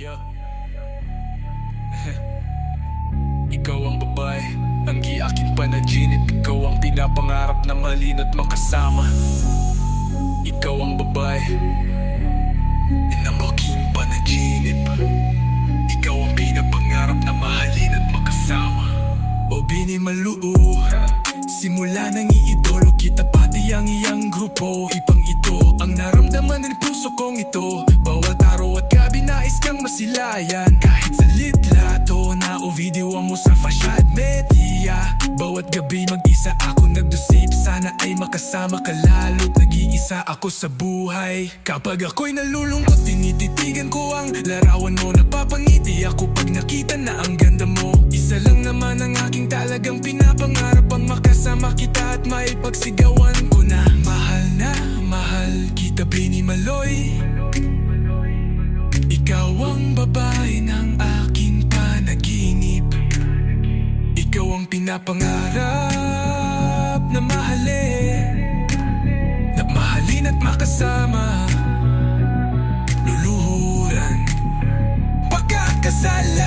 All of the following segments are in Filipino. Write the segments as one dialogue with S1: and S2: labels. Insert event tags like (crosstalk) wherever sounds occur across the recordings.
S1: (laughs) Ikaw ang babae, ang giakin panaginip Ikaw ang pinapangarap na malina't makasama. Ikaw ang babae, ng aking panaginip Ikaw ang pinapangarap na mahalin at makasama. O bini maluu Simula nang iidolo kita pati ang iyang grupo. Ipang ito ang naramdaman ng puso kong ito. At gabi nais kang masilayan. Kahit sa litlato na o video mo sa fasyad media. Bawat gabi mag-isa ako nagdusip. Sana ay makasama ka lalo't nag-iisa ako sa buhay. Kapag ako'y nalulungkot tinititigan ko ang larawan mo. Napapangiti ako pag nakita na ang ganda mo. Isa lang naman ang aking talagang pinapangarap Ang makasama kita at maipagsigawan ko na. Mahal na mahal kita Bini pinapangarap na mahalin Na mahalin at makasama. Luluhuran Pagkakasalan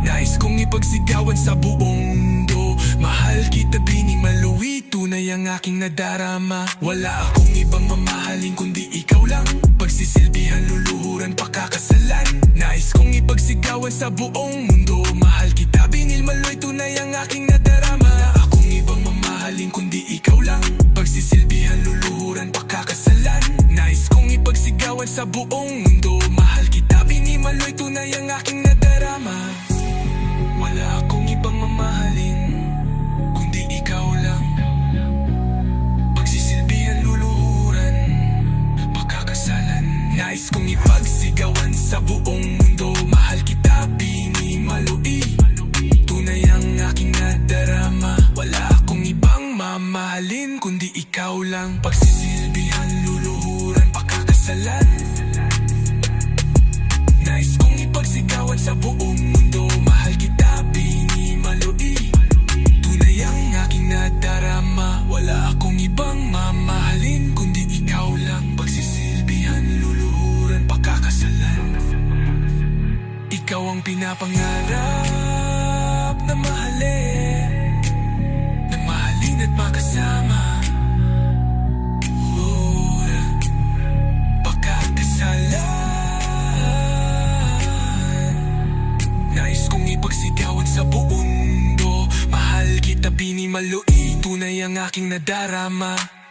S1: Nais kong ipagsigawan sa buong mundo. Mahal kita bining maluwi Tunay ang aking nadarama. Wala akong ibang mamahalin kundi ikaw lang. Pagsisilbihan luluhuran pakakasalan. Nais kong ipagsigawan sa buong ipagsigawan sa buong mundo. Mahal kita binil maloy Tunay ang aking nadarama. Wala akong ibang mamahalin Kundi ikaw lang. Pagsisilbihan luluhuran Pagkakasalan. Nais kong ipagsigawan sa buong mundo. Mahal kita bini malui Tunay ang aking nadarama. Wala akong ibang mamahalin Kundi ikaw lang. Pagsisilbihan ang pinapangarap Na mahalin Na mahalin at makasama. Pagkakasalan. Nais kong ipagsigawan sa buong mundo. Mahal kita bini malui Tunay ang aking nadarama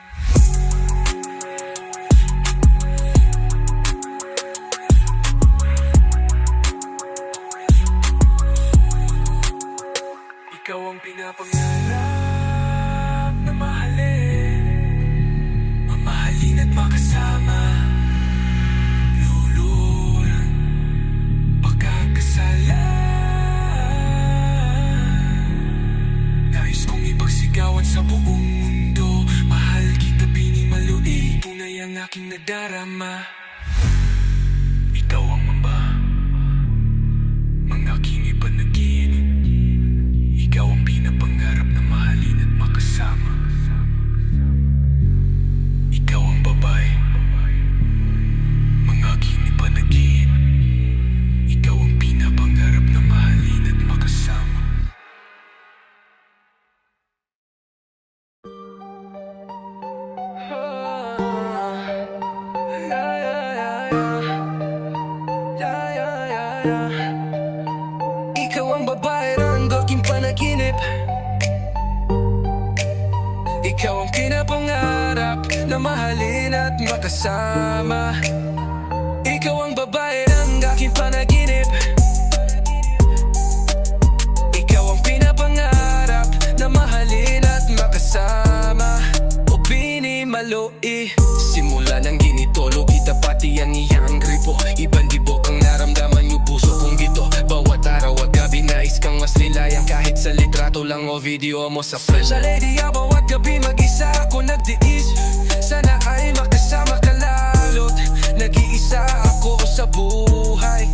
S1: nadarama Ikaw ang mamba. Ang aking ipanaginip Ikaw ang pinapangarap na mahalin at makasama. Ikaw ang babae Ikaw ang
S2: babae ng aking panaginip. Ikaw ang pinapangarap na mahalin at makasama. Ikaw ang babae video mo sa friends Sa lady ah, bawat gabi mag-isa? Ako nagdiis. Sana ay makasama ka lalo't Nag-iisa ako sa buhay.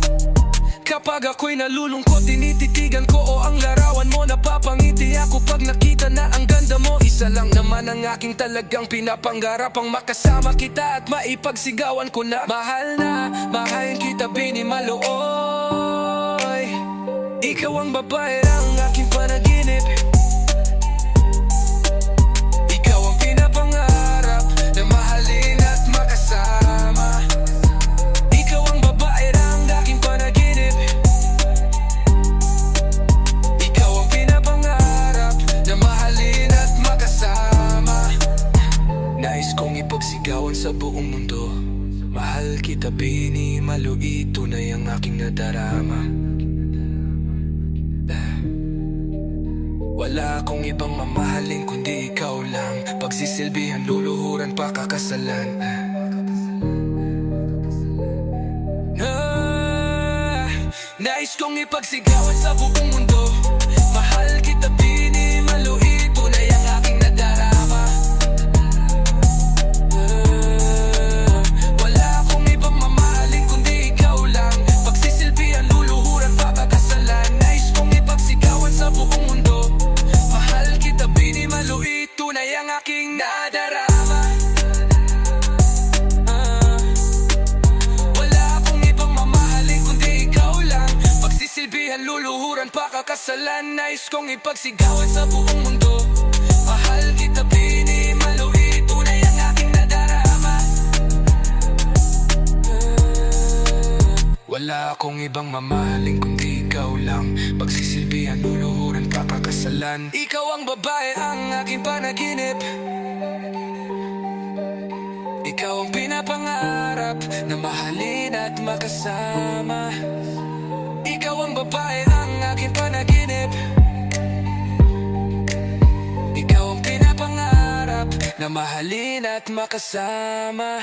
S2: Kapag ako'y nalulungkot, tinititigan ko o ang larawan mo Napapangiti ako. Pag nakita na ang ganda mo Isa lang naman ang aking talagang pinapangarap Ang makasama kita at maipagsigawan ko na. Mahal na, mahayin kita binimalooy Ikaw ang babae ang aking panaginip Mahal kita bini, maluit, tunay ang aking nadarama. Wala akong ibang mamahalin kundi ikaw lang. Pagsisilbihan, luluhuran, pakakasalan Ah, Nais kong ipagsigawan sa buong mundo pakakasalan Nais kong ipagsigawan sa buong mundo. Mahal kita, bini, maluit Tunay ang aking nadarama. Wala akong ibang mamahalin kundi ikaw lang. Pagsisilbihan, luluhuran, pakakasalan Ikaw ang babae, ang aking panaginip. Ikaw ang pinapangarap na mahalin at makasama. Ikaw ang babae aking panaginip Ikaw ang pinapangarap na mahalin at makasama